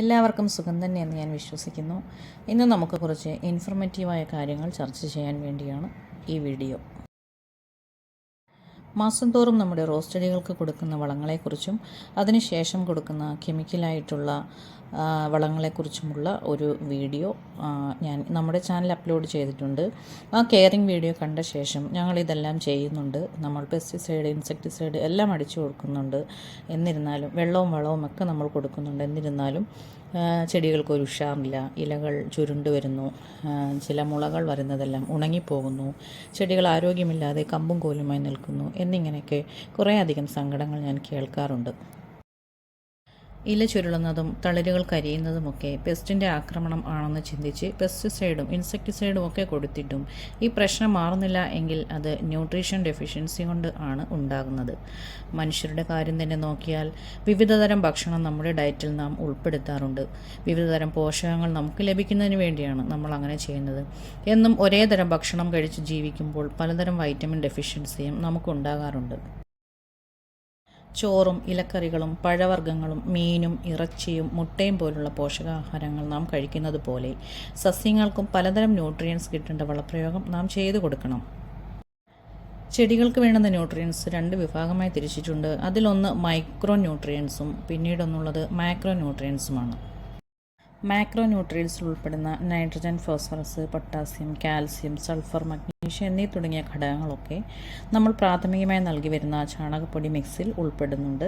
എല്ലാവർക്കും സുഖം തന്നെയെന്ന് ഞാൻ വിശ്വസിക്കുന്നു. ഇന്ന് നമുക്ക് കുറച്ച് ഇൻഫർമേറ്റീവായ കാര്യങ്ങൾ ചർച്ച ചെയ്യാൻ വേണ്ടിയാണ് ഈ വീഡിയോ. മാസം തോറും നമ്മുടെ റോസ് ചെടികൾക്ക് കൊടുക്കുന്ന വളങ്ങളെക്കുറിച്ചും അതിനുശേഷം കൊടുക്കുന്ന കെമിക്കലായിട്ടുള്ള വളങ്ങളെക്കുറിച്ചുമുള്ള ഒരു വീഡിയോ ഞാൻ നമ്മുടെ ചാനൽ അപ്ലോഡ് ചെയ്തിട്ടുണ്ട്. ആ കെയറിങ് വീഡിയോ കണ്ട ശേഷം ഞങ്ങൾ ഇതെല്ലാം ചെയ്യുന്നുണ്ട്. നമ്മൾ പെസ്റ്റിസൈഡ് ഇൻസെക്ടിസൈഡ് എല്ലാം അടിച്ചു കൊടുക്കുന്നുണ്ട്. എന്നിരുന്നാലും വെള്ളവും വളവും ഒക്കെ നമ്മൾ കൊടുക്കുന്നുണ്ട്. എന്നിരുന്നാലും ചെടികൾക്ക് ഒരു ഉഷാറില്ല. ഇലകൾ ചുരുണ്ട് വരുന്നു. ചില മുളകൾ വരുന്നതെല്ലാം ഉണങ്ങിപ്പോകുന്നു. ചെടികൾ ആരോഗ്യമില്ലാതെ കമ്പും കോലുമായി നിൽക്കുന്നു. എന്നിങ്ങനെയൊക്കെ കുറേയധികം സങ്കടങ്ങൾ ഞാൻ കേൾക്കാറുണ്ട്. ഇല ചുരുളുന്നതും തളിരുകൾ കരിയുന്നതുമൊക്കെ പെസ്റ്റിന്റെ ആക്രമണം ആണെന്ന് ചിന്തിച്ച് പെസ്റ്റിസൈഡും ഇൻസെക്ടിസൈഡും ഒക്കെ കൊടുത്തിട്ടും ഈ പ്രശ്നം മാറുന്നില്ല എങ്കിൽ അത് ന്യൂട്രീഷൻ ഡെഫിഷ്യൻസി കൊണ്ട് ആണ് ഉണ്ടാകുന്നത്. മനുഷ്യരുടെ കാര്യം തന്നെ നോക്കിയാൽ വിവിധതരം ഭക്ഷണം നമ്മുടെ ഡയറ്റിൽ നാം ഉൾപ്പെടുത്താറുണ്ട്. വിവിധതരം പോഷകങ്ങൾ നമുക്ക് ലഭിക്കുന്നതിന് വേണ്ടിയാണ് നമ്മൾ അങ്ങനെ ചെയ്യുന്നത്. എന്നും ഒരേ തരം ഭക്ഷണം കഴിച്ച് ജീവിക്കുമ്പോൾ പലതരം വൈറ്റമിൻ ഡെഫിഷ്യൻസിയും നമുക്കുണ്ടാകാറുണ്ട് ചോറും ഇലക്കറികളും പഴവർഗങ്ങളും മീനും ഇറച്ചിയും മുട്ടയും പോലുള്ള പോഷകാഹാരങ്ങൾ നാം കഴിക്കുന്നത് പോലെ സസ്യങ്ങൾക്കും പലതരം ന്യൂട്രിയൻസ് കിട്ടേണ്ട വളപ്രയോഗം നാം ചെയ്തു കൊടുക്കണം. ചെടികൾക്ക് വേണ്ടുന്ന ന്യൂട്രിയൻസ് രണ്ട് വിഭാഗമായി തിരിച്ചിട്ടുണ്ട്. അതിലൊന്ന് മൈക്രോ ന്യൂട്രിയൻസും പിന്നീടൊന്നുള്ളത് മാക്രോ ന്യൂട്രിയൻസുമാണ് മാക്രോ ന്യൂട്രിയൻസിൽ ഉൾപ്പെടുന്ന nitrogen phosphorus potassium calcium sulphur magnesium എന്നീ തുടങ്ങിയ ഘടകങ്ങളൊക്കെ നമ്മൾ പ്രാഥമികമായി നൽകി വരുന്ന ചാണകപ്പൊടി മിക്സിൽ ഉൾപ്പെടുന്നുണ്ട്.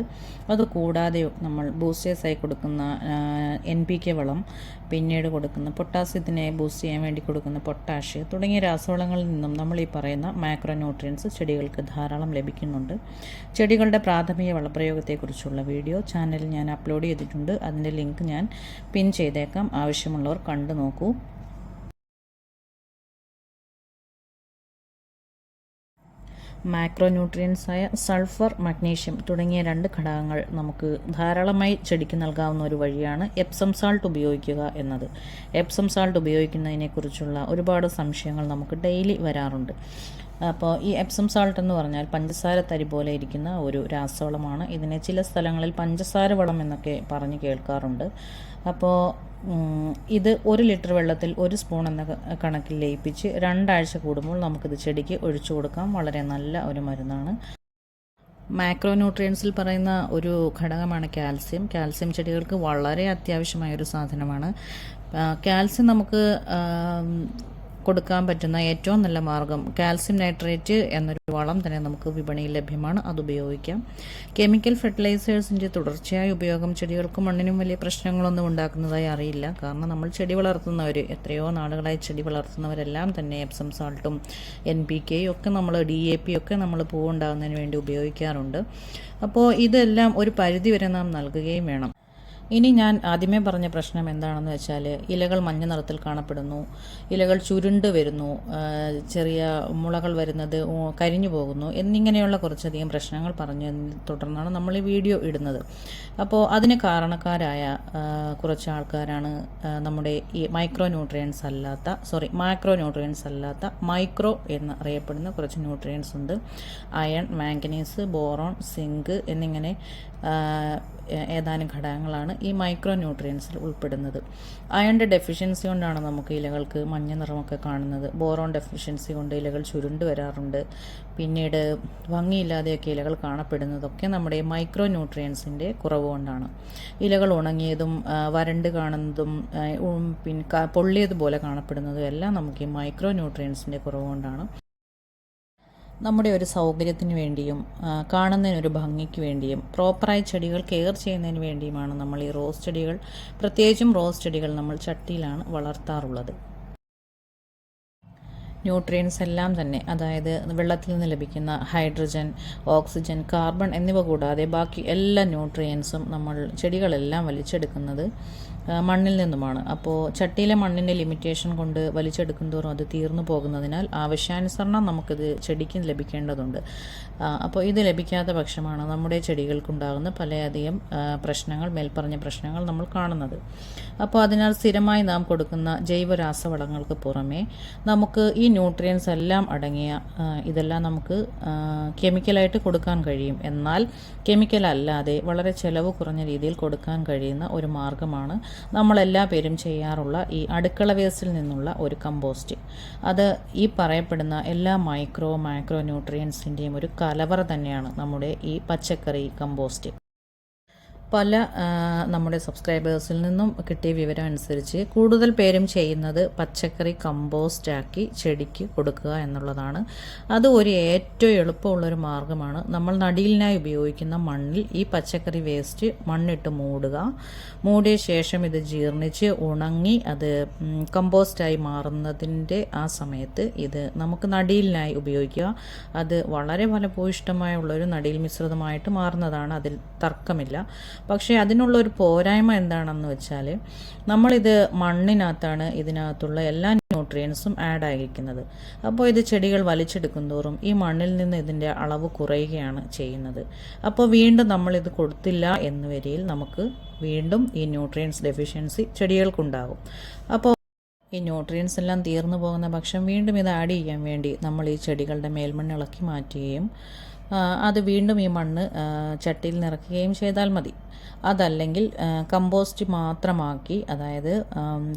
അതുകൂടാതെ നമ്മൾ ബൂസ്റ്റേഴ്സായി കൊടുക്കുന്ന എൻ പി കെ വളം പിന്നീട് കൊടുക്കുന്ന പൊട്ടാസ്യത്തിനെ ബൂസ്റ്റ് ചെയ്യാൻ വേണ്ടി കൊടുക്കുന്ന പൊട്ടാഷ് തുടങ്ങിയ രാസവളങ്ങളിൽ നിന്നും നമ്മൾ ഈ പറയുന്ന മാക്രോ ന്യൂട്രിയൻസ് ചെടികൾക്ക് ധാരാളം ലഭിക്കുന്നുണ്ട്. ചെടികളുടെ പ്രാഥമിക വളപ്രയോഗത്തെക്കുറിച്ചുള്ള വീഡിയോ ചാനലിൽ ഞാൻ അപ്ലോഡ് ചെയ്തിട്ടുണ്ട്. അതിന്റെ ലിങ്ക് ഞാൻ പിൻ ചെയ്തേക്കാം ആവശ്യമുള്ളവർ കണ്ടു നോക്കൂ. മാക്രോ ന്യൂട്രിയൻസായ സൾഫർ മഗ്നീഷ്യം തുടങ്ങിയ രണ്ട് ഘടകങ്ങൾ നമുക്ക് ധാരാളമായി ചെടിക്ക് നൽകാവുന്ന ഒരു വഴിയാണ് എപ്സം സാൾട്ട് ഉപയോഗിക്കുക എന്നത്. എപ്സം സാൾട്ട് ഉപയോഗിക്കുന്നതിനെക്കുറിച്ചുള്ള ഒരുപാട് സംശയങ്ങൾ നമുക്ക് ഡെയിലി വരാറുണ്ട്. അപ്പോൾ ഈ എപ്സം സാൾട്ട് എന്ന് പറഞ്ഞാൽ പഞ്ചസാര തരി പോലെ ഇരിക്കുന്ന ഒരു രാസവളമാണ്. ഇതിനെ ചില സ്ഥലങ്ങളിൽ പഞ്ചസാര വളം എന്നൊക്കെ പറഞ്ഞ് കേൾക്കാറുണ്ട്. അപ്പോൾ ഇത് ഒരു ലിറ്റർ വെള്ളത്തിൽ ഒരു സ്പൂൺ എന്ന കണക്കിൽ ലയിപ്പിച്ച് രണ്ടാഴ്ച കൂടുമ്പോൾ നമുക്കിത് ചെടിക്ക് ഒഴിച്ചു കൊടുക്കാം. വളരെ നല്ല ഒരു മരുന്നാണ്. മാക്രോ ന്യൂട്രിയൻസിൽ പറയുന്ന ഒരു ഘടകമാണ് കാൽസ്യം കാൽസ്യം ചെടികൾക്ക് വളരെ അത്യാവശ്യമായ ഒരു സാധനമാണ്. കാൽസ്യം നമുക്ക് കൊടുക്കാൻ പറ്റുന്ന ഏറ്റവും നല്ല മാർഗം കാൽസ്യം നൈട്രേറ്റ് എന്നൊരു വളം തന്നെ നമുക്ക് വിപണിയിൽ ലഭ്യമാണ്. അത് ഉപയോഗിക്കാം. കെമിക്കൽ ഫെർട്ടിലൈസേഴ്സിന്റെ തുടർച്ചയായ ഉപയോഗം ചെടികൾക്കും മണ്ണിനും വലിയ പ്രശ്നങ്ങളൊന്നും ഉണ്ടാക്കുന്നതായി അറിയില്ല. കാരണം നമ്മൾ ചെടി വളർത്തുന്നവർ എത്രയോ നാളുകളായി ചെടി വളർത്തുന്നവരെല്ലാം തന്നെ എപ്സം സാൾട്ടും എൻ പി കെ ഒക്കെ നമ്മൾ ഡി എ പി ഒക്കെ നമ്മൾ പൂവുണ്ടാകുന്നതിന് വേണ്ടി ഉപയോഗിക്കാറുണ്ട്. അപ്പോൾ ഇതെല്ലാം ഒരു പരിധി വരെ നാം നൽകുകയും വേണം. ഇനി ഞാൻ ആദ്യമേ പറഞ്ഞ പ്രശ്നം എന്താണെന്ന് വെച്ചാൽ ഇലകൾ മഞ്ഞ നിറത്തിൽ കാണപ്പെടുന്നു ഇലകൾ ചുരുണ്ട് വരുന്നു ചെറിയ മുളകൾ വരുന്നത് കരിഞ്ഞു പോകുന്നു എന്നിങ്ങനെയുള്ള കുറച്ചധികം പ്രശ്നങ്ങൾ പറഞ്ഞു തുടർന്നാണ് നമ്മൾ ഈ വീഡിയോ ഇടുന്നത്. അപ്പോൾ അതിന് കാരണക്കാരായ കുറച്ച് ആൾക്കാരാണ് നമ്മുടെ ഈ മൈക്രോ ന്യൂട്രിയൻസ് അല്ലാത്ത സോറി മാക്രോ ന്യൂട്രിയൻസ് അല്ലാത്ത മൈക്രോ എന്ന് അറിയപ്പെടുന്ന കുറച്ച് ന്യൂട്രിയൻസ് ഉണ്ട്. അയൺ മാംഗനീസ് ബോറോൺ സിങ്ക് എന്നിങ്ങനെ ഏതാനും ഘടകങ്ങളാണ് ഈ മൈക്രോ ന്യൂട്രിയൻസിൽ ഉൾപ്പെടുന്നത്. അയണിന്റെ ഡെഫിഷ്യൻസി കൊണ്ടാണ് നമുക്ക് ഇലകൾക്ക് മഞ്ഞ നിറമൊക്കെ കാണുന്നത്. ബോറോൺ ഡെഫിഷ്യൻസി കൊണ്ട് ഇലകൾ ചുരുണ്ട് വരാറുണ്ട്. പിന്നീട് ഭംഗിയില്ലാതെയൊക്കെ ഇലകൾ കാണപ്പെടുന്നതൊക്കെ നമ്മുടെ മൈക്രോ ന്യൂട്രിയൻസിന്റെ കുറവ് കൊണ്ടാണ്. ഇലകൾ ഉണങ്ങിയതും വരണ്ട് കാണുന്നതും പിന്നെ പൊള്ളിയതുപോലെ കാണപ്പെടുന്നതും എല്ലാം നമുക്ക് ഈ മൈക്രോ ന്യൂട്രിയൻസിന്റെ കുറവ് കൊണ്ടാണ്. നമ്മുടെ ഒരു സൗകര്യത്തിന് വേണ്ടിയും കാണുന്നതിനൊരു ഭംഗിക്ക് വേണ്ടിയും പ്രോപ്പറായി ചെടികൾ കെയർ ചെയ്യുന്നതിന് വേണ്ടിയുമാണ് നമ്മൾ ഈ റോസ് ചെടികൾ പ്രത്യേകിച്ചും റോസ് ചെടികൾ നമ്മൾ ചട്ടിയിലാണ് വളർത്താറുള്ളത്. ന്യൂട്രിയൻസ് എല്ലാം തന്നെ അതായത് വെള്ളത്തിൽ നിന്ന് ലഭിക്കുന്ന ഹൈഡ്രജൻ ഓക്സിജൻ കാർബൺ എന്നിവ കൂടാതെ ബാക്കി എല്ലാ ന്യൂട്രിയൻസും നമ്മൾ ചെടികളെല്ലാം വലിച്ചെടുക്കുന്നത് മണ്ണിൽ നിന്നുമാണ്. അപ്പോൾ ചട്ടിയിലെ മണ്ണിന്റെ ലിമിറ്റേഷൻ കൊണ്ട് വലിച്ചെടുക്കും തോറും അത് തീർന്നു പോകുന്നതിനാൽ ആവശ്യാനുസരണം നമുക്കിത് ചെടിക്ക് ലഭിക്കേണ്ടതുണ്ട്. അപ്പോൾ ഇത് ലഭിക്കാത്ത പക്ഷമാണ് നമ്മുടെ ചെടികൾക്കുണ്ടാകുന്ന പലയധികം പ്രശ്നങ്ങൾ മേൽപ്പറഞ്ഞ പ്രശ്നങ്ങൾ നമ്മൾ കാണുന്നത്. അപ്പോൾ അതിനാൽ സ്ഥിരമായി നാം കൊടുക്കുന്ന ജൈവ രാസവളങ്ങൾക്ക് പുറമേ നമുക്ക് ഈ ന്യൂട്രിയൻസ് എല്ലാം അടങ്ങിയ ഇതെല്ലാം നമുക്ക് കെമിക്കലായിട്ട് കൊടുക്കാൻ കഴിയും. എന്നാൽ കെമിക്കൽ അല്ലാതെ വളരെ ചെലവ് കുറഞ്ഞ രീതിയിൽ കൊടുക്കാൻ കഴിയുന്ന ഒരു മാർഗമാണ് നമ്മളെല്ലാ പേരും ചെയ്യാറുള്ള ഈ അടുക്കള വേസ്റ്റിൽ നിന്നുള്ള ഒരു കമ്പോസ്റ്റ്. അത് ഈ പറയപ്പെടുന്ന എല്ലാ മൈക്രോ മൈക്രോ ന്യൂട്രിയൻസിന്റെയും ഒരു കലവറ തന്നെയാണ് നമ്മുടെ ഈ പച്ചക്കറി കമ്പോസ്റ്റ്. പല നമ്മുടെ സബ്സ്ക്രൈബേഴ്സിൽ നിന്നും കിട്ടിയ വിവരം അനുസരിച്ച് കൂടുതൽ പേരും ചെയ്യുന്നത് പച്ചക്കറി കമ്പോസ്റ്റ് ആക്കി ചെടിക്ക് കൊടുക്കുക എന്നുള്ളതാണ്. അത് ഒരു ഏറ്റവും എളുപ്പമുള്ളൊരു മാർഗമാണ് നമ്മൾ നടിയിലിനായി ഉപയോഗിക്കുന്ന മണ്ണിൽ ഈ പച്ചക്കറി വേസ്റ്റ് മണ്ണിട്ട് മൂടുക. മൂടിയ ശേഷം ഇത് ജീർണിച്ച് ഉണങ്ങി അത് കമ്പോസ്റ്റായി മാറുന്നതിന്റെ ആ സമയത്ത് ഇത് നമുക്ക് നടിയിലിനായി ഉപയോഗിക്കുക. അത് വളരെ ഫലഭൂയിഷ്ടമായ ഉള്ളൊരു നടിയിൽ മിശ്രിതമായിട്ട് മാറുന്നതാണ്. അതിൽ തർക്കമില്ല. പക്ഷേ അതിനുള്ള ഒരു പോരായ്മ എന്താണെന്ന് വെച്ചാൽ നമ്മളിത് മണ്ണിനകത്താണ് ഇതിനകത്തുള്ള എല്ലാ ന്യൂട്രിയൻസും ആഡ് ആയിരിക്കുന്നത്. അപ്പോൾ ഇത് ചെടികൾ വലിച്ചെടുക്കും തോറും ഈ മണ്ണിൽ നിന്ന് ഇതിന്റെ അളവ് കുറയുകയാണ് ചെയ്യുന്നത്. അപ്പോൾ വീണ്ടും നമ്മളിത് കൊടുത്തില്ല എന്ന് വരിയിൽ നമുക്ക് വീണ്ടും ഈ ന്യൂട്രിയൻസ് ഡെഫിഷ്യൻസി ചെടികൾക്കുണ്ടാകും അപ്പോൾ ഈ ന്യൂട്രിയൻസ് എല്ലാം തീർന്നു പോകുന്ന പക്ഷം വീണ്ടും ഇത് ആഡ് ചെയ്യാൻ വേണ്ടി നമ്മൾ ഈ ചെടികളുടെ മേൽമണ്ണ് ഇളക്കി മാറ്റുകയും അത് വീണ്ടും ഈ മണ്ണ് ചട്ടിയിൽ നിറയ്ക്കുകയും ചെയ്താൽ മതി. അതല്ലെങ്കിൽ കമ്പോസ്റ്റ് മാത്രമാക്കി അതായത്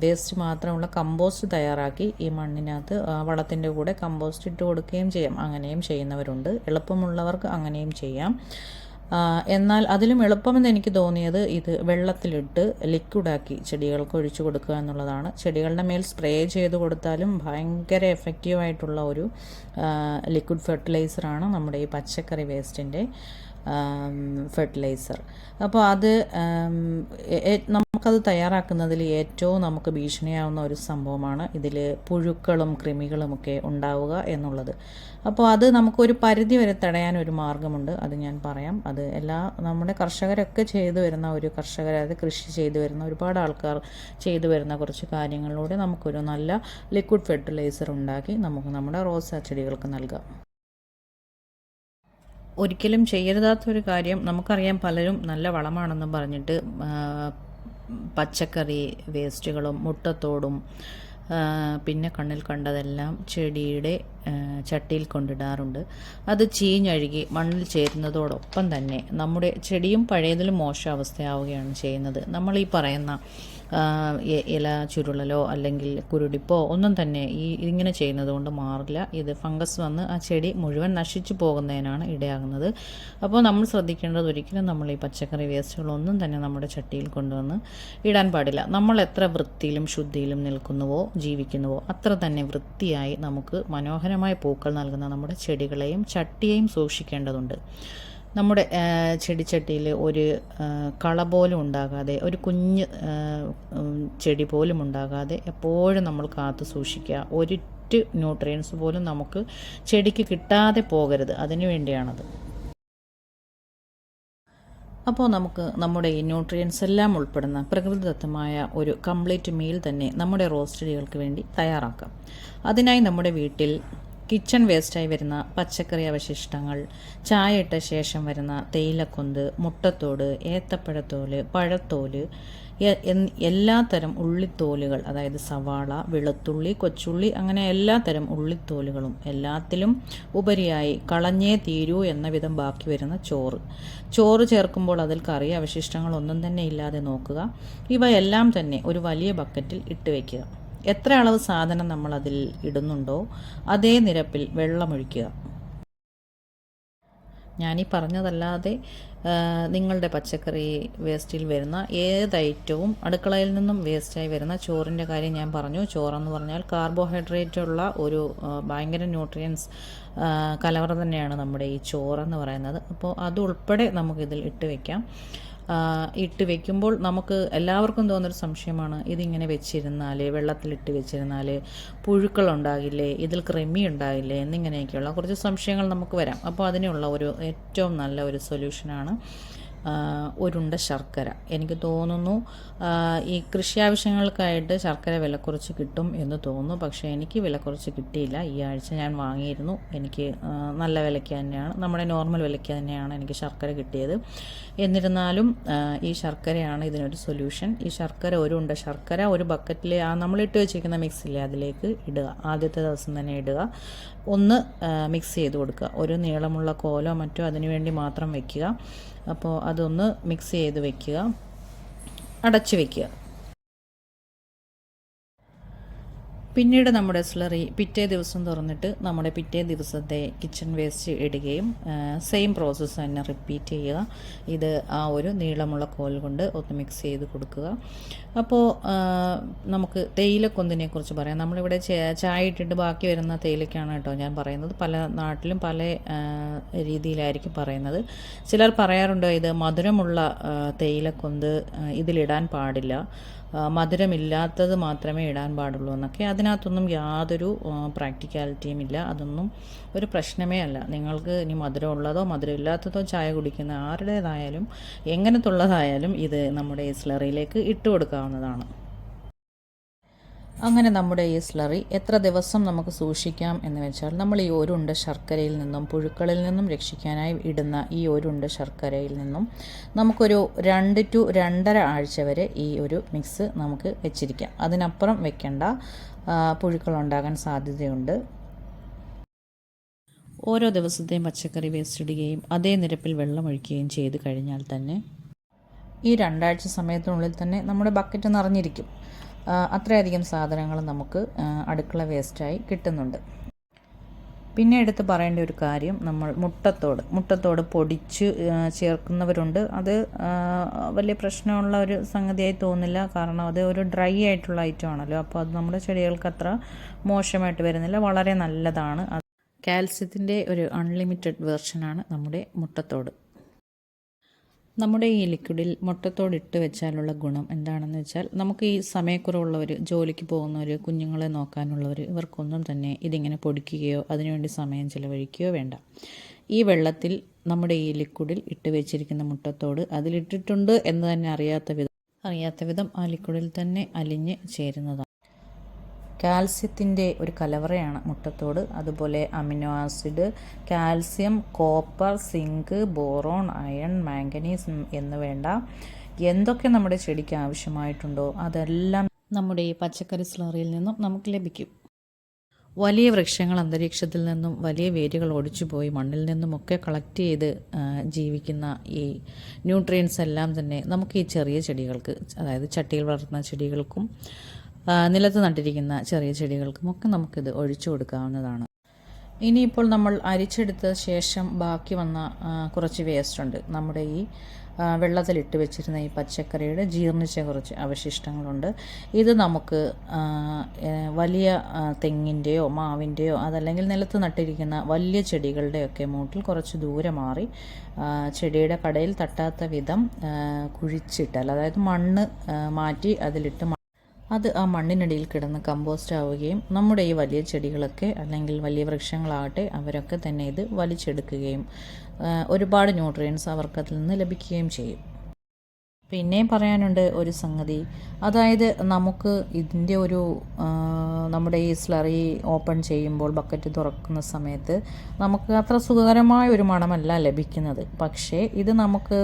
വേസ്റ്റ് മാത്രമുള്ള കമ്പോസ്റ്റ് തയ്യാറാക്കി ഈ മണ്ണിനകത്ത് വളത്തിന്റെ കൂടെ കമ്പോസ്റ്റ് ഇട്ട് കൊടുക്കുകയും ചെയ്യാം. അങ്ങനെയും ചെയ്യുന്നവരുണ്ട്. എളുപ്പമുള്ളവർക്ക് അങ്ങനെയും ചെയ്യാം. എന്നാൽ അതിലും എളുപ്പമെന്ന് എനിക്ക് തോന്നിയത് ഇത് വെള്ളത്തിലിട്ട് ലിക്വിഡാക്കി ചെടികൾക്ക് ഒഴിച്ചു കൊടുക്കുക എന്നുള്ളതാണ്. ചെടികളുടെ മേൽ സ്പ്രേ ചെയ്ത് കൊടുത്താലും ഭയങ്കര എഫക്റ്റീവായിട്ടുള്ള ഒരു ലിക്വിഡ് ഫെർട്ടിലൈസറാണ് നമ്മുടെ ഈ പച്ചക്കറി വേസ്റ്റിന്റെ ഫെർട്ടിലൈസർ അപ്പോൾ അത് നമുക്കത് തയ്യാറാക്കുന്നതിൽ ഏറ്റവും നമുക്ക് ഭീഷണിയാവുന്ന ഒരു സംഭവമാണ് ഇതിൽ പുഴുക്കളും കൃമികളുമൊക്കെ ഉണ്ടാവുക എന്നുള്ളത്. അപ്പോൾ അത് നമുക്കൊരു പരിധി വരെ തടയാൻ ഒരു മാർഗമുണ്ട് അത് ഞാൻ പറയാം. അത് എല്ലാ നമ്മുടെ കർഷകരൊക്കെ ചെയ്തു വരുന്ന ഒരു കർഷകർ അതായത് കൃഷി ചെയ്തു വരുന്ന ഒരുപാട് ആൾക്കാർ ചെയ്തു വരുന്ന കുറച്ച് കാര്യങ്ങളിലൂടെ നമുക്കൊരു നല്ല ലിക്വിഡ് ഫെർട്ടിലൈസർ ഉണ്ടാക്കി നമുക്ക് നമ്മുടെ റോസാ ചെടികൾക്ക് നൽകാം. ഒരിക്കലും ചെയ്യരുതാത്തൊരു കാര്യം നമുക്കറിയാം പലരും നല്ല വളമാണെന്ന് പറഞ്ഞിട്ട് പച്ചക്കറി വേസ്റ്റുകളും മുട്ടത്തോടും പിന്നെ കണ്ണിൽ കണ്ടതെല്ലാം ചെടിയുടെ ചട്ടിയിൽ കൊണ്ടിടാറുണ്ട്. അത് ചീഞ്ഞഴുകി മണ്ണിൽ ചേരുന്നതോടൊപ്പം തന്നെ നമ്മുടെ ചെടിയും പഴയതിലും മോശം അവസ്ഥയാവുകയാണ് ചെയ്യുന്നത്. നമ്മൾ ഈ പറയുന്ന ഇല ചുരുളലോ അല്ലെങ്കിൽ കുരുടിപ്പോ ഒന്നും തന്നെ ഈ ഇങ്ങനെ ചെയ്യുന്നത് കൊണ്ട് മാറില്ല. ഇത് ഫംഗസ് വന്ന് ആ ചെടി മുഴുവൻ നശിച്ചു പോകുന്നതിനാണ് ഇടയാകുന്നത്. അപ്പോൾ നമ്മൾ ശ്രദ്ധിക്കേണ്ടത് ഒരിക്കലും നമ്മൾ ഈ പച്ചക്കറി വേസ്റ്റുകളൊന്നും തന്നെ നമ്മുടെ ചട്ടിയിൽ കൊണ്ടുവന്ന് ഇടാൻ പാടില്ല. നമ്മൾ എത്ര വൃത്തിയിലും ശുദ്ധിയിലും നിൽക്കുന്നുവോ ജീവിക്കുന്നുവോ അത്ര തന്നെ വൃത്തിയായി നമുക്ക് മനോഹരമായ പൂക്കൾ നൽകുന്ന നമ്മുടെ ചെടികളെയും ചട്ടിയെയും സൂക്ഷിക്കേണ്ടതുണ്ട്. നമ്മുടെ ചെടിച്ചട്ടിയിൽ ഒരു കള പോലും ഉണ്ടാകാതെ ഒരു കുഞ്ഞ് ചെടി പോലും ഉണ്ടാകാതെ എപ്പോഴും നമ്മൾ കാത്തു സൂക്ഷിക്കുക. ഒരിറ്റ് ന്യൂട്രിയൻസ് പോലും നമുക്ക് ചെടിക്ക് കിട്ടാതെ പോകരുത്. അതിനു വേണ്ടിയാണത്. അപ്പോൾ നമുക്ക് നമ്മുടെ ഈ ന്യൂട്രിയൻസ് എല്ലാം ഉൾപ്പെടുന്ന പ്രകൃതിദത്തമായ ഒരു കംപ്ലീറ്റ് മീൽ തന്നെ നമ്മുടെ റോസ് ചെടികൾക്ക് വേണ്ടി തയ്യാറാക്കാം. അതിനായി നമ്മുടെ വീട്ടിൽ കിച്ചൺ വേസ്റ്റായി വരുന്ന പച്ചക്കറി അവശിഷ്ടങ്ങൾ ചായ ഇട്ട ശേഷം വരുന്ന തേയിലക്കൊന്ത് മുട്ടത്തോട് ഏത്തപ്പഴത്തോൽ പഴത്തോൽ എല്ലാ തരം ഉള്ളിത്തോലുകൾ അതായത് സവാള വെളുത്തുള്ളി കൊച്ചുള്ളി അങ്ങനെ എല്ലാ തരം ഉള്ളിത്തോലുകളും എല്ലാത്തിലും ഉപരിയായി കളഞ്ഞേ തീരൂ എന്ന വിധം ബാക്കി വരുന്ന ചോറ്. ചോറ് ചേർക്കുമ്പോൾ അതിൽ കറി അവശിഷ്ടങ്ങളൊന്നും തന്നെ ഇല്ലാതെ നോക്കുക. ഇവയെല്ലാം തന്നെ ഒരു വലിയ ബക്കറ്റിൽ ഇട്ട് വയ്ക്കുക എത്ര അളവ് സാധനം നമ്മൾ അതിൽ ഇടുന്നുണ്ടോ അതേ നിരപ്പിൽ വെള്ളമൊഴിക്കുക. ഞാനീ പറഞ്ഞതല്ലാതെ നിങ്ങളുടെ പച്ചക്കറി വേസ്റ്റിൽ വരുന്ന ഏത് ഐറ്റവും അടുക്കളയിൽ നിന്നും വേസ്റ്റായി വരുന്ന ചോറിന്റെ കാര്യം ഞാൻ പറഞ്ഞു. ചോറെന്ന് പറഞ്ഞാൽ കാർബോഹൈഡ്രേറ്റുള്ള ഒരു ഭയങ്കര ന്യൂട്രിയൻസ് കലവറ തന്നെയാണ് നമ്മുടെ ഈ ചോറെന്ന് പറയുന്നത്. അപ്പോൾ അതുൾപ്പെടെ നമുക്കിതിൽ ഇട്ട് വയ്ക്കാം ഇട്ട് വെക്കുമ്പോൾ നമുക്ക് എല്ലാവർക്കും തോന്നുന്നൊരു സംശയമാണ് ഇതിങ്ങനെ വെച്ചിരുന്നാൽ വെള്ളത്തിലിട്ട് വെച്ചിരുന്നാൽ പുഴുക്കൾ ഉണ്ടാകില്ലേ ഇതിൽ കൃമി ഉണ്ടാകില്ലേ എന്നിങ്ങനെയൊക്കെയുള്ള കുറച്ച് സംശയങ്ങൾ നമുക്ക് വരാം. അപ്പോൾ അതിനുള്ള ഒരു ഏറ്റവും നല്ല ഒരു സൊല്യൂഷനാണ് ഒരുണ്ട ശർക്കര. എനിക്ക് തോന്നുന്നു ഈ കൃഷി ആവശ്യങ്ങൾക്കായിട്ട് ശർക്കര വിലക്കുറച്ച് കിട്ടും എന്ന് തോന്നുന്നു. പക്ഷേ എനിക്ക് വിലക്കുറച്ച് കിട്ടിയില്ല. ഈ ആഴ്ച ഞാൻ വാങ്ങിയിരുന്നു. എനിക്ക് നല്ല വിലയ്ക്ക് തന്നെയാണ് നമ്മുടെ നോർമൽ വിലയ്ക്ക് തന്നെയാണ് എനിക്ക് ശർക്കര കിട്ടിയത്. എന്നിരുന്നാലും ഈ ശർക്കരയാണ് ഇതിനൊരു സൊല്യൂഷൻ. ഈ ശർക്കര ഒരു ഉണ്ട ശർക്കര ഒരു ബക്കറ്റിൽ ആ നമ്മളിട്ട് വെച്ചിരിക്കുന്ന മിക്സിലെ അതിലേക്ക് ഇടുക. ആദ്യത്തെ ദിവസം തന്നെ ഇടുക. ഒന്ന് മിക്സ് ചെയ്ത് കൊടുക്കുക. ഒരു നീളമുള്ള കോലോ മറ്റോ അതിനുവേണ്ടി മാത്രം വെക്കുക. അപ്പോൾ അതൊന്ന് മിക്സ് ചെയ്ത് വെക്കുക. അടച്ച് വെക്കുക. പിന്നീട് നമ്മുടെ സ്ലറി പിറ്റേ ദിവസം തുറന്നിട്ട് നമ്മുടെ പിറ്റേ ദിവസത്തെ കിച്ചൺ വേസ്റ്റ് ഇടുകയും സെയിം പ്രോസസ്സ് തന്നെ റിപ്പീറ്റ് ചെയ്യുക. ഇത് ആ ഒരു നീളമുള്ള കോൽ കൊണ്ട് ഒന്ന് മിക്സ് ചെയ്ത് കൊടുക്കുക. അപ്പോൾ നമുക്ക് തേയിലക്കൊന്തിനെ കുറിച്ച് പറയാം. നമ്മളിവിടെ ചായ ഇട്ടിട്ട് ബാക്കി വരുന്ന തേയിലക്കാണ് കേട്ടോ ഞാൻ പറയുന്നത്. പല നാട്ടിലും പല രീതിയിലായിരിക്കും പറയുന്നത്. ചിലർ പറയാറുണ്ടോ ഇത് മധുരമുള്ള തേയിലക്കൊന്ത് ഇതിലിടാൻ പാടില്ല. മധുരമില്ലാത്തത് മാത്രമേ ഇടാൻ പാടുള്ളൂ എന്നൊക്കെ. അതിനകത്തൊന്നും യാതൊരു പ്രാക്ടിക്കാലിറ്റിയും ഇല്ല. അതൊന്നും ഒരു പ്രശ്നമേ അല്ല. നിങ്ങൾക്ക് ഇനി മധുരമുള്ളതോ മധുരമില്ലാത്തതോ ചായ കുടിക്കുന്ന ആരുടേതായാലും എങ്ങനത്തുള്ളതായാലും ഇത് നമ്മുടെ സ്ലറിയിലേക്ക് ഇട്ട് കൊടുക്കാവുന്നതാണ് അങ്ങനെ നമ്മുടെ ഈ സ്ലറി എത്ര ദിവസം നമുക്ക് സൂക്ഷിക്കാം എന്ന് വെച്ചാൽ നമ്മൾ ഈ ഒരു ഉണ്ട ശർക്കരയിൽ നിന്നും പുഴുക്കളിൽ നിന്നും രക്ഷിക്കാനായി ഇടുന്ന ഈ ഒരു ഉണ്ട ശർക്കരയിൽ നിന്നും നമുക്കൊരു രണ്ട് ടു രണ്ടര ആഴ്ച വരെ ഈ ഒരു മിക്സ് നമുക്ക് വെച്ചിരിക്കാം. അതിനപ്പുറം വെക്കേണ്ട പുഴുക്കളുണ്ടാകാൻ സാധ്യതയുണ്ട്. ഓരോ ദിവസത്തെയും പച്ചക്കറി വേസ്റ്റ് ഇടുകയും അതേ നിരപ്പിൽ വെള്ളമൊഴിക്കുകയും ചെയ്ത് കഴിഞ്ഞാൽ തന്നെ ഈ രണ്ടാഴ്ച സമയത്തിനുള്ളിൽ തന്നെ നമ്മുടെ ബക്കറ്റ് നിറഞ്ഞിരിക്കും. അത്രയധികം സാധനങ്ങൾ നമുക്ക് അടുക്കള വേസ്റ്റായി കിട്ടുന്നുണ്ട്. പിന്നെ എടുത്ത് പറയേണ്ട ഒരു കാര്യം നമ്മൾ മുട്ടത്തോട് മുട്ടത്തോട് പൊടിച്ച് ചേർക്കുന്നവരുണ്ട്. അത് വലിയ പ്രശ്നമുള്ള ഒരു സംഗതിയായി തോന്നില്ല. കാരണം അത് ഒരു ഡ്രൈ ആയിട്ടുള്ള ഐറ്റം ആണല്ലോ. അപ്പോൾ അത് നമ്മുടെ ചെടികൾക്ക് അത്ര മോശമായിട്ട് വരുന്നില്ല. വളരെ നല്ലതാണ്. കാൽസ്യത്തിന്റെ ഒരു അൺലിമിറ്റഡ് വേർഷനാണ് നമ്മുടെ മുട്ടത്തോട്. നമ്മുടെ ഈ ലിക്വിഡിൽ മുട്ടത്തോട് ഇട്ട് വെച്ചാലുള്ള ഗുണം എന്താണെന്ന് വെച്ചാൽ നമുക്ക് ഈ സമയക്കുറവുള്ളവർ ജോലിക്ക് പോകുന്നവർ കുഞ്ഞുങ്ങളെ നോക്കാനുള്ളവർ ഇവർക്കൊന്നും തന്നെ ഇതിങ്ങനെ പൊടിക്കുകയോ അതിനുവേണ്ടി സമയം ചിലവഴിക്കുകയോ വേണ്ട. ഈ വെള്ളത്തിൽ നമ്മുടെ ഈ ലിക്വിഡിൽ ഇട്ട് വെച്ചിരിക്കുന്ന മുട്ടത്തോട് അതിലിട്ടിട്ടുണ്ട് എന്ന് തന്നെ അറിയാത്ത വിധം അറിയാത്ത വിധം ആ ലിക്വിഡിൽ തന്നെ അലിഞ്ഞ് ചേരുന്നതാണ്. കാൽസ്യത്തിന്റെ ഒരു കലവറയാണ് മുട്ടത്തോട്. അതുപോലെ amino acid calcium copper zinc boron iron manganese എന്ന് വേണ്ട. എന്തൊക്കെ നമ്മുടെ ചെടിക്ക് ആവശ്യമായിട്ടുണ്ടോ അതെല്ലാം നമ്മുടെ ഈ പച്ചക്കറി സ്ലറിയിൽ നിന്നും നമുക്ക് ലഭിക്കും. വലിയ വൃക്ഷങ്ങൾ അന്തരീക്ഷത്തിൽ നിന്നും വലിയ വേരുകൾ ഒടിച്ചുപോയി മണ്ണിൽ നിന്നുമൊക്കെ കളക്ട് ചെയ്ത് ജീവിക്കുന്ന ഈ ന്യൂട്രിയൻസ് എല്ലാം തന്നെ നമുക്ക് ഈ ചെറിയ ചെടികൾക്ക് അതായത് ചട്ടിയിൽ വളർത്തുന്ന ചെടികൾക്കും നിലത്ത് നട്ടിരിക്കുന്ന ചെറിയ ചെടികൾക്കും ഒക്കെ നമുക്കിത് ഒഴിച്ചു കൊടുക്കാവുന്നതാണ്. ഇനിയിപ്പോൾ നമ്മൾ അരിച്ചെടുത്ത ശേഷം ബാക്കി വന്ന കുറച്ച് വേസ്റ്റ് ഉണ്ട്. നമ്മുടെ ഈ വെള്ളത്തിലിട്ട് വെച്ചിരുന്ന ഈ പച്ചക്കറിയുടെ ജീർണിച്ച കുറച്ച് അവശിഷ്ടങ്ങളുണ്ട്. ഇത് നമുക്ക് വലിയ തെങ്ങിന്റെയോ മാവിന്റെയോ അതല്ലെങ്കിൽ നിലത്ത് നട്ടിരിക്കുന്ന വലിയ ചെടികളുടെയൊക്കെ മൂട്ടിൽ കുറച്ച് ദൂരെ മാറി ചെടിയുടെ കടയിൽ തട്ടാത്ത വിധം കുഴിച്ചിട്ടാൽ അതായത് മണ്ണ് മാറ്റി അതിലിട്ട് അത് ആ മണ്ണിനടിയിൽ കിടന്ന് കമ്പോസ്റ്റ് ആവുകയും നമ്മുടെ ഈ വലിയ ചെടികളൊക്കെ അല്ലെങ്കിൽ വലിയ വൃക്ഷങ്ങളാകട്ടെ അവരൊക്കെ തന്നെ ഇത് വലിച്ചെടുക്കുകയും ഒരുപാട് ന്യൂട്രിയൻസ് അവർക്ക് അതിൽ നിന്ന് ലഭിക്കുകയും ചെയ്യും. പിന്നെയും പറയാനുണ്ട് ഒരു സംഗതി. അതായത് നമുക്ക് ഇതിന്റെ ഒരു നമ്മുടെ ഈ സ്ലറി ഓപ്പൺ ചെയ്യുമ്പോൾ ബക്കറ്റ് തുറക്കുന്ന സമയത്ത് നമുക്ക് അത്ര സുഖകരമായ ഒരു മണമല്ല ലഭിക്കുന്നത്. പക്ഷേ ഇത് നമുക്ക്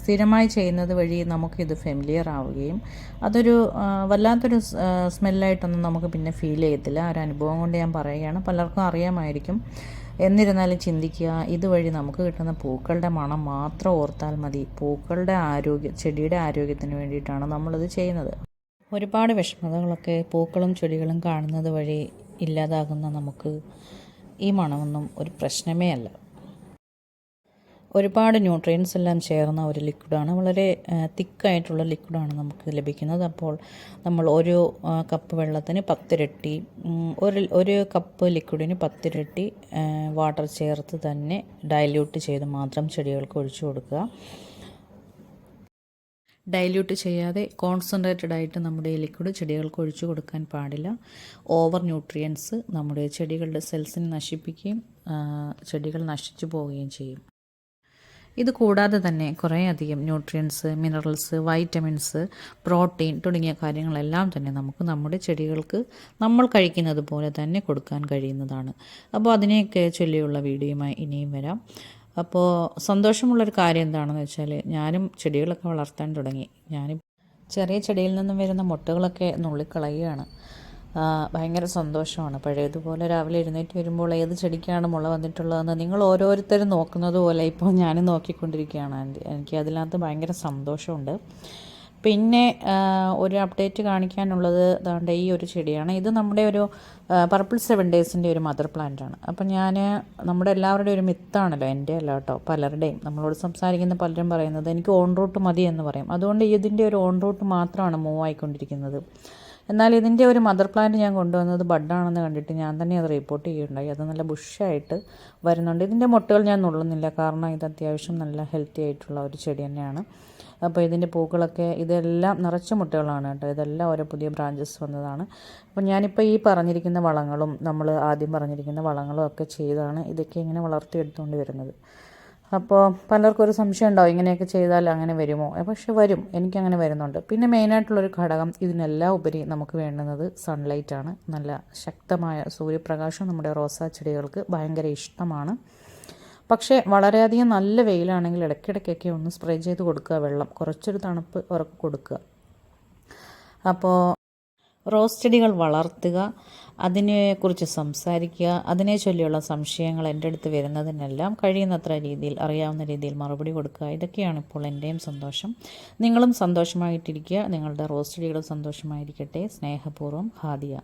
സ്ഥിരമായി ചെയ്യുന്നത് വഴി നമുക്കിത് ഫെമിലിയർ ആവുകയും അതൊരു വല്ലാത്തൊരു സ്മെല്ലായിട്ടൊന്നും നമുക്ക് പിന്നെ ഫീൽ ചെയ്യത്തില്ല. ഒരു അനുഭവം കൊണ്ട് ഞാൻ പറയുകയാണ്. പലർക്കും അറിയാമായിരിക്കും. എന്നിരുന്നാലും ചിന്തിക്കുക ഇതുവഴി നമുക്ക് കിട്ടുന്ന പൂക്കളുടെ മണം മാത്രം ഓർത്താൽ മതി. പൂക്കളുടെ ആരോഗ്യ ചെടിയുടെ ആരോഗ്യത്തിന് വേണ്ടിയിട്ടാണ് നമ്മളിത് ചെയ്യുന്നത്. ഒരുപാട് വിഷമതകളൊക്കെ പൂക്കളും ചെടികളും കാണുന്നത് വഴി ഇല്ലാതാകുന്ന നമുക്ക് ഈ മണമൊന്നും ഒരു പ്രശ്നമേ അല്ല. ഒരുപാട് ന്യൂട്രിയൻസ് എല്ലാം ചേർന്ന ഒരു ലിക്വിഡാണ് വളരെ തിക്കായിട്ടുള്ള ലിക്വിഡാണ് നമുക്ക് ലഭിക്കുന്നത്. അപ്പോൾ നമ്മൾ ഒരു കപ്പ് വെള്ളത്തിന് പത്തിരട്ടി ഒരു ഒരു കപ്പ് ലിക്വിഡിന് പത്തിരട്ടി വാട്ടർ ചേർത്ത് തന്നെ ഡയല്യൂട്ട് ചെയ്ത് മാത്രം ചെടികൾക്ക് ഒഴിച്ചു കൊടുക്കുക. ഡൈല്യൂട്ട് ചെയ്യാതെ കോൺസെൻട്രേറ്റഡ് ആയിട്ട് നമ്മുടെ ലിക്വിഡ് ചെടികൾക്ക് ഒഴിച്ചു കൊടുക്കാൻ പാടില്ല. ഓവർ ന്യൂട്രിയൻസ് നമ്മുടെ ചെടികളുടെ സെൽസിനെ നശിപ്പിക്കുകയും ചെടികൾ നശിച്ചു പോവുകയും ചെയ്യും. ഇത് കൂടാതെ തന്നെ കുറേയധികം ന്യൂട്രിയൻസ് മിനറൽസ് വൈറ്റമിൻസ് പ്രോട്ടീൻ തുടങ്ങിയ കാര്യങ്ങളെല്ലാം തന്നെ നമുക്ക് നമ്മുടെ ചെടികൾക്ക് നമ്മൾ കഴിക്കുന്നത് പോലെ തന്നെ കൊടുക്കാൻ കഴിയുന്നതാണ്. അപ്പോൾ അതിനെയൊക്കെ ചൊല്ലിയുള്ള വീഡിയോയുമായി ഇനിയും വരാം. അപ്പോൾ സന്തോഷമുള്ളൊരു കാര്യം എന്താണെന്ന് വെച്ചാൽ ഞാനും ചെടികളൊക്കെ വളർത്താൻ തുടങ്ങി. ഞാനും ചെറിയ ചെടിയിൽ നിന്നും വരുന്ന മുട്ടകളൊക്കെ നുള്ളിക്കളയുകയാണ്. ഭയങ്കര സന്തോഷമാണ്. പഴയതുപോലെ രാവിലെ എഴുന്നേറ്റ് വരുമ്പോൾ ഏത് ചെടിക്കാണ് മുള വന്നിട്ടുള്ളതെന്ന് നിങ്ങൾ ഓരോരുത്തരും നോക്കുന്നത് പോലെ ഇപ്പോൾ ഞാൻ നോക്കിക്കൊണ്ടിരിക്കുകയാണ്. എനിക്ക് അതിനകത്ത് ഭയങ്കര സന്തോഷമുണ്ട്. പിന്നെ ഒരു അപ്ഡേറ്റ് കാണിക്കാനുള്ളത് അതുകൊണ്ട് ഈ ഒരു ചെടിയാണ്. ഇത് നമ്മുടെ ഒരു പർപ്പിൾ സെവൻ ഡേയ്സിന്റെ ഒരു മദർ പ്ലാന്റ് ആണ്. അപ്പം ഞാൻ നമ്മുടെ എല്ലാവരുടെയും ഒരു മിത്താണല്ലോ എന്റെ അല്ല കേട്ടോ പലരുടെയും. നമ്മളോട് സംസാരിക്കുന്ന പലരും പറയുന്നത് എനിക്ക് ഓൺ റൂട്ട് മതി എന്ന് പറയും. അതുകൊണ്ട് ഇതിന്റെ ഒരു ഓൺ റൂട്ട് മാത്രമാണ് മൂവ് ആയിക്കൊണ്ടിരിക്കുന്നത്. എന്നാൽ ഇതിന്റെ ഒരു മദർ പ്ലാന്റ് ഞാൻ കൊണ്ടുവന്നത് ബഡാണെന്ന് കണ്ടിട്ട് ഞാൻ തന്നെ അത് റിപ്പോർട്ട് ചെയ്യുകയുണ്ടായി. അത് നല്ല ബുഷായിട്ട് വരുന്നുണ്ട്. ഇതിന്റെ മുട്ടകൾ ഞാൻ നുള്ളുന്നില്ല. കാരണം ഇത് അത്യാവശ്യം നല്ല ഹെൽത്തി ആയിട്ടുള്ള ഒരു ചെടി തന്നെയാണ്. അപ്പോൾ ഇതിന്റെ പൂക്കളൊക്കെ ഇതെല്ലാം നിറച്ച മുട്ടകളാണ് കേട്ടോ. ഇതെല്ലാം ഓരോ പുതിയ ബ്രാഞ്ചസ് വന്നതാണ്. അപ്പോൾ ഞാനിപ്പോൾ ഈ പറഞ്ഞിരിക്കുന്ന വളങ്ങളും നമ്മൾ ആദ്യം പറഞ്ഞിരിക്കുന്ന വളങ്ങളും ഒക്കെ ചെയ്താണ് ഇതൊക്കെ ഇങ്ങനെ വളർത്തിയെടുത്തുകൊണ്ട് വരുന്നത്. അപ്പോൾ പലർക്കും ഒരു സംശയം ഉണ്ടാവും ഇങ്ങനെയൊക്കെ ചെയ്താൽ അങ്ങനെ വരുമോ? പക്ഷെ വരും. എനിക്കങ്ങനെ വരുന്നുണ്ട്. പിന്നെ മെയിനായിട്ടുള്ളൊരു ഘടകം ഇതിനെല്ലാം ഉപരി നമുക്ക് വേണ്ടുന്നത് സൺലൈറ്റ് ആണ്. നല്ല ശക്തമായ സൂര്യപ്രകാശം നമ്മുടെ റോസാ ചെടികൾക്ക് ഭയങ്കര ഇഷ്ടമാണ്. പക്ഷേ വളരെയധികം നല്ല വെയിലാണെങ്കിൽ ഇടയ്ക്കിടയ്ക്കൊക്കെ ഒന്ന് സ്പ്രേ ചെയ്ത് കൊടുക്കുക വെള്ളം കുറച്ചൊരു തണുപ്പ് അവർക്ക് കൊടുക്കുക. അപ്പോൾ റോസ് ചെടികൾ വളർത്തുക അതിനെക്കുറിച്ച് സംസാരിക്കുക അതിനെ ചൊല്ലിയുള്ള സംശയങ്ങൾ എന്റെ അടുത്ത് വരുന്നതിനെല്ലാം കഴിയുന്നത്ര രീതിയിൽ അറിയാവുന്ന രീതിയിൽ മറുപടി കൊടുക്കുക. ഇതൊക്കെയാണ് ഇപ്പോൾ എന്റെയും സന്തോഷം. നിങ്ങളും സന്തോഷമായിട്ടിരിക്കുക. നിങ്ങളുടെ റോസ് ചെടികളും സന്തോഷമായിരിക്കട്ടെ. സ്നേഹപൂർവം ഹാദിയ.